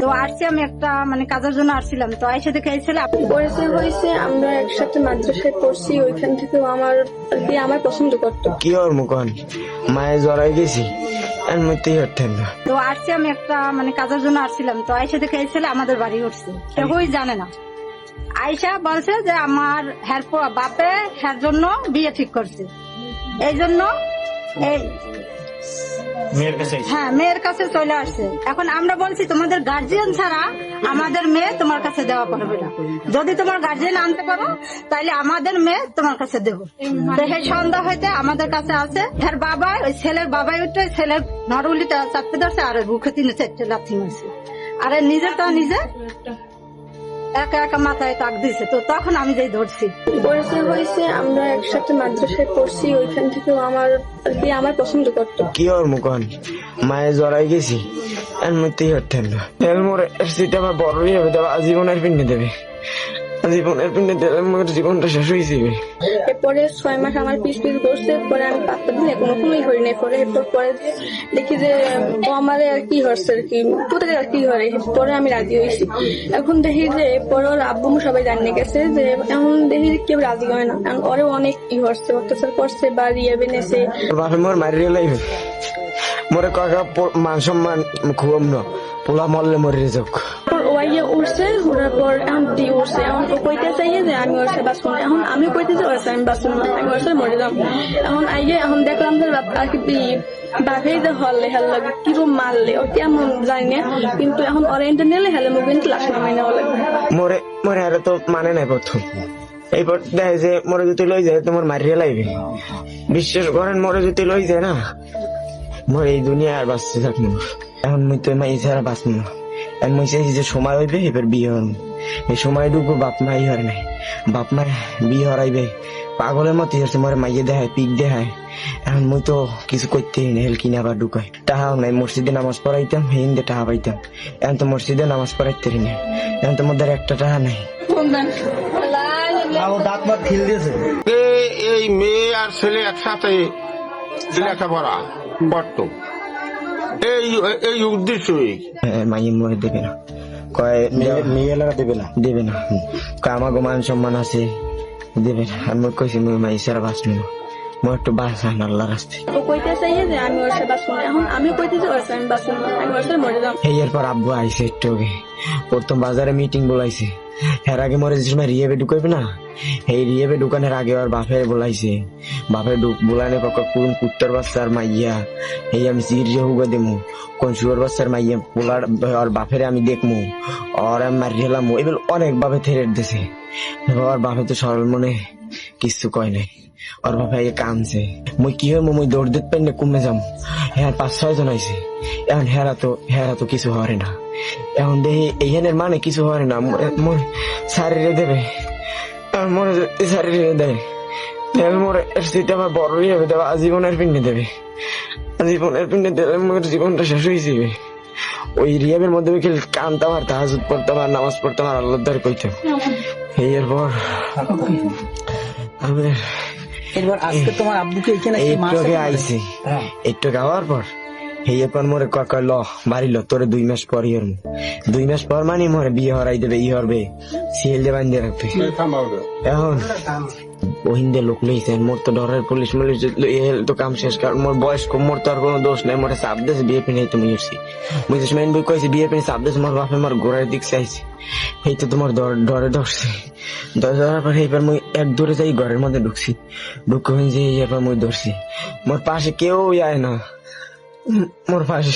তো আসছি আমি একটা মানে কাজের জন্য আসছিলাম। তো আইসা দেখে ছেলে পরিচয় হয়েছে আমরা একসাথে মাদ্রাসায় পড়ছি ওইখান থেকে আমার আর কি আমার পছন্দ করতো। কি ওর মুখন? মায়ে জড়াই গেছি তো আসছি আমি একটা মানে কাজের জন্য আসছিলাম। তো আইসা দেখে এই আমাদের বাড়ি উঠছে। কেউই জানে না। আয়সা বলছে যে আমার হ্যার বাপে হ্যার জন্য বিয়ে ঠিক করছে। এই জন্য এই হ্যাঁ মেয়ের কাছে চলে আসছে। এখন আমরা বলছি তোমাদের গার্জিয়ান ছাড়া আমাদের মেয়ে তোমার কাছে দেওয়া পারবে না। যদি তোমার গার্জিয়ান আনতে পারো তাহলে আমাদের মেয়ে তোমার কাছে দেবো। তো সেই সন্ধ্যা হইতে আমাদের কাছে আছে। হ্যাঁ বাবা ওই ছেলের বাবাই উঠে ছেলের নরউলিটা চাপতে ধরছে আর বুকে তিনে চারটে লাথি মারছে। আর এর নিজেরটা নিজে একা একা মাথায় তাক দিছে তো তখন আমি যাই ধরছি। পরিচয় হয়েছে আমরা একসাথে মাদ্রাসায় পড়ছি ওইখান থেকে আমার কি আমার পছন্দ করতো। কি ওর মুখন মায়ে জড়াই গেছি আর মধ্যেই হতেন এর মোর সেটা আমার বড়ই হবে দেবে আজীবনের পিন্ডে দেবে। জীবনের পিন্ডে দিলে মোর জীবনটা শেষ হয়ে যাবে এরপরে ছয় মাস আমার পিস পিস করছে পরে আমি পাত্তা দিলে কোনো কোনোই হই নাই। পরে এরপর পরে দেখি যে ও আমারে আর কি হচ্ছে আর কি কোথায় আর কি হয় পরে আমি রাজি হয়েছি। এখন দেখি যে পরে ওর আব্বু সবাই জানিয়ে গেছে যে এখন দেখি কেউ রাজি হয় না। এখন ওরে অনেক ই হচ্ছে অত্যাচার করছে বা ইয়ে বেনেছে। বাপে মোর মারিয়ে লাইবে মোরে কাকা মান সম্মান খুব ন। পোলা মরলে মরে যাক। আইয়ে উঠছে উঠার পর এখন দি উঠছে এখন কইতে চাইয়ে যে আমি ওর সাথে এখন আমি কইতে যে ওর আমি বাঁচবো না, আমি ওর মরে এখন আইয়ে, এখন দেখলাম যে আর কি বি- বাঘেই যে হলে, হেল লাগে কিরম মারলে, ও কেমন না, কিন্তু এখন অরেন্টে নিলে হেলে কিন্তু লাশ নামাই নেওয়া লাগবে। মোরে মোরে তো মানে নাই প্রথম। এইবার দেখে যে মোরে যদি লই যায় তোমার মারিয়ে লাইবে। বিশ্বাস করেন, মোরে যদি লই যায় না, মোর এই দুনিয়া আর বাঁচতে থাকব এখন তো মাই ছাড়া বাঁচবো না। মুই চাইছি যে সময় হইবে এবার বিয়ে হন এই সময়টুকু বাপ মাই হরে নাই। বাপ মা বিয়ে হরাইবে পাগলের মতো হচ্ছে মোরে মাইয়ে দেখায় পিক দেখায়। এখন মুই তো কিছু করতে হেল কিনে আবার ঢুকায়। টাহাও নাই মসজিদে নামাজ পড়াইতাম হিন্দে টাহা পাইতাম। এখন তো মসজিদে নামাজ পড়াইতে না এখন তো মধ্যে একটা টাহা নাই। দাঁত মাত দিয়েছে। এই মেয়ে আর ছেলে একসাথে লেখাপড়া করত এই এই উদ্দেশ্যই। মাইয়ে মরে দেবে না। কয় দেবে না? দেবে না। কয় আমার মান সম্মান আছে। দেবে না। আমি কইছি মুই মাই সারা বাঁচবো মোর একটু বাঁচান আল্লাহ রাস্তায় ও কইতে চাইয়ে যে আমি ওর সাথে বাঁচবো না এখন আমি কইতে যে ওর সাথে আমি বাঁচবো না আমি ওর সাথে মরে যাব এই এরপর আব্বু আইসে একটু আগে। প্রথম বাজারে মিটিং বলাইছে। এর আগে মরে যে সময় রিয়েবে ঢুকাইবে না? এই রিয়েবে ঢুকানোর আগে আর বাপের বলাইছে। বাপের ঢুক বুলানে কাকা কোন কুত্তর বাচ্চার মাইয়া এই আমি সিরিয়ে হুগা দেমু। কোন শুয়ার বাচ্চার মাইয়া পোলার আর বাপের আমি দেখমু। আর আমি মারি হেলাম এবার অনেক ভাবে থেরে দিছে। আর বাপে তো সরল মনে কিছু কয় নাই। ওর আগে কামছে মুই কি হয় মুই দৌড় দিতে পারি না কমে যাম। হ্যাঁ পাঁচ ছয় জন হয়েছে এখন হেরা তো হেরা তো কিছু হরে না। এখন দেখি এইখানের মানে কিছু হরে না। মোরে- শারীরে দেবে। আর মরে শারীরে দেয় তাহলে মোরে সেটা আমার বড়ই হবে দেবে আজীবনের পিণ্ডে দেবে। আজীবনের পিণ্ডে দিলে মোর জীবনটা শেষ হয়ে যাবে ওই রিয়াবের মধ্যে খালি কানতাম আর তাহাজুদ পড়তাম আর নামাজ পড়তাম আর আল্লাহ কইতাম। এরপর আমি এবার আজকে তোমার আব্বুকে এখানে কেন? আইছি হ্যাঁ। একটু গাওয়ার পর হেয়ে পর মোরে কয় ল বাড়ি ল তোরে দুই মাস পর ইয়র দুই মাস পর মানে মোরে বিয়ে হরাই দেবে ই হরবে সিএল দে বান্ধে রাখবে এখন ওহিন্দে লোক লইছে, মোর তো ডরের পুলিশ মুলিশ তো কাম শেষ কারণ মোর বয়স কম, মোর তো আর কোনো দোষ নাই, মোরে চাপ দেছে, বিয়ে পিনে তুমি উঠছি। মুই তো মেন বই কইছি, বিয়ে পিনে চাপ দেছে, মোর বাপে মোর গোড়ার দিক চাইছে। এই তো তোমার ডর ধরছে। ডরে ধরার পরে এইবার মুই এক দূরে যাই ঘরের মধ্যে ঢুকছি। ঢুকে যে এরপর মুই ধরছি। মোর পাশে কেউ আয় না। মোর পাশে